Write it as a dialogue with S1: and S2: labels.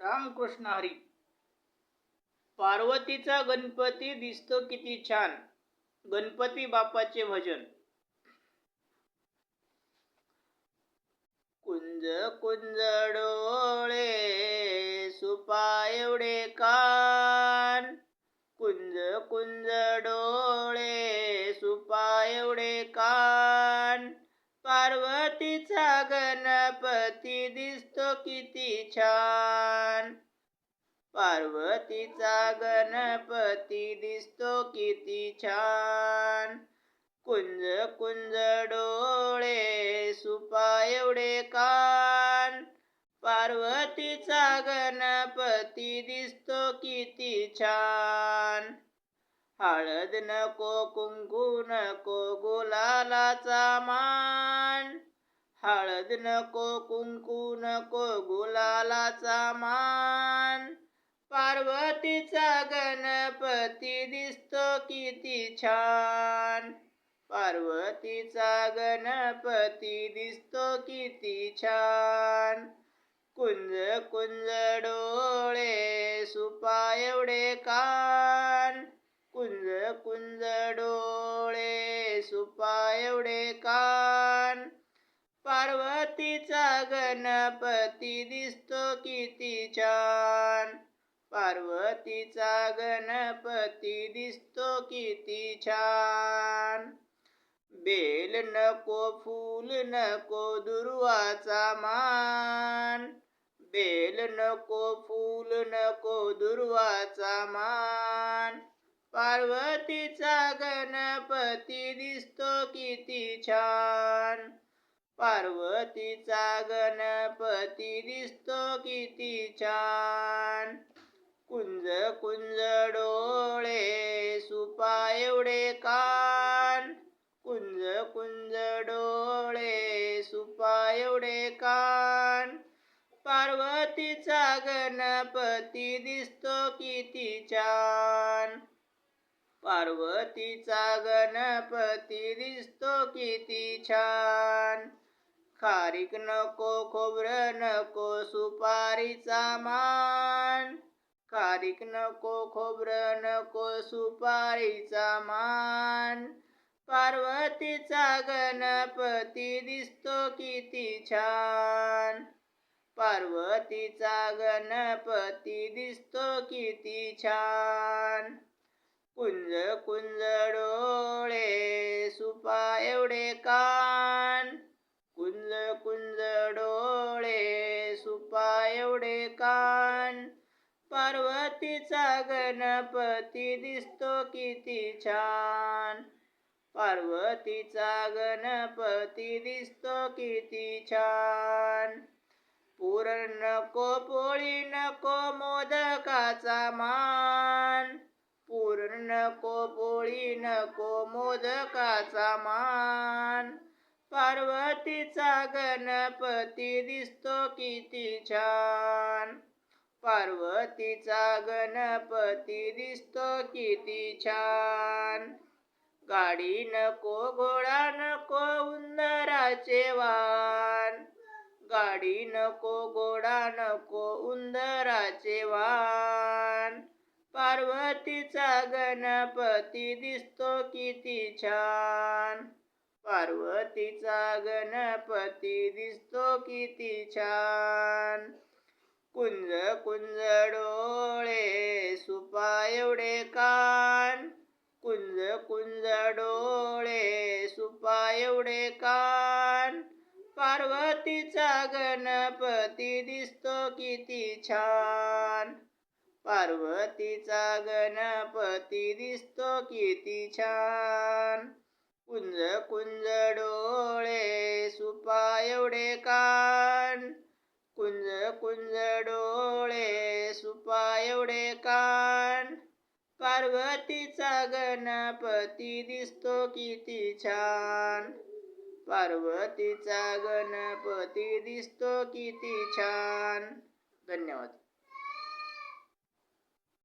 S1: रामकृष्ण हरी. पार्वतीचा गणपती दिसतो किती छान. गणपती बाप्पाचे भजन. कुंज कुंज डोळे सुपा एवढे कान. कुंज कुंज डोळे गणपती दिसतो किती छान. पार्वतीचा गणपती दिसतो किती छान. कुंज कुंज डोळे सुपा एवढे कान. पार्वतीचा गणपती दिसतो किती छान. हळद नको कुंकू नको गुलालाचा मान. हळद नको कुंकू नको गुलालाचा मान. पार्वतीचा गणपती दिसतो किती छान. पार्वतीचा गणपती दिसतो किती छान. कुंज कुंज डोळे सुपा एवढे कान. कुंज कुंज पार्वतीचा गणपती दिसतो किती छान. पार्वतीचा गणपती दिसतो किती छान. बेल नको फूल नको दुर्वाचा मान. बेल नको फूल नको दुर्वाचा मान. पार्वतीचा गणपती दिसतो किती छान. पार्वतीचा गणपती दिसतो किती छान. कुंज कुंज डोळे सुपा एवढे कान. कुंज कुंज डोळे सुपा एवढे कान. पार्वतीचा गणपती दिसतो किती छान. पार्वतीचा गणपती दिसतो किती छान. खारीक नको खोबरं नको सुपारीचा मान. खारीक नको खोबरं नको सुपारीचा मान. पार्वतीचा गणपती दिसतो किती छान. पार्वतीचा गणपती दिसतो किती छान. कुंज कुंज एवढे कान. पार्वतीचा गणपती दिसतो किती छान. पार्वतीचा गणपती दिसतो किती छान. पुरण नको पोळी नको मोदकाचा मान. पुरण नको पोळी नको मोदकाचा मान. पार्वतीचा गणपती दिसतो किती छान. पार्वतीचा गणपती दिसतो किती छान. गाडी नको घोडा नको उंदराचे वान. गाडी नको घोडा नको उंदराचे वान. पार्वतीचा गणपती दिसतो किती छान. पार्वतीचा गणपती दिसतो किती छान. कुंज कुंज डोळे सुपा एवढे कान. कुंज कुंज डोळे सुपा एवढे कान. पार्वतीचा गणपती दिसतो किती छान. पार्वतीचा गणपती दिसतो किती छान. कुंज कुंज डोळे सुपा एवढे कान. कुंज कुंज डोळे सुपा एवढे कान. पार्वतीचा गणपती दिसतो किती छान. पार्वतीचा गणपती दिसतो किती छान. धन्यवाद.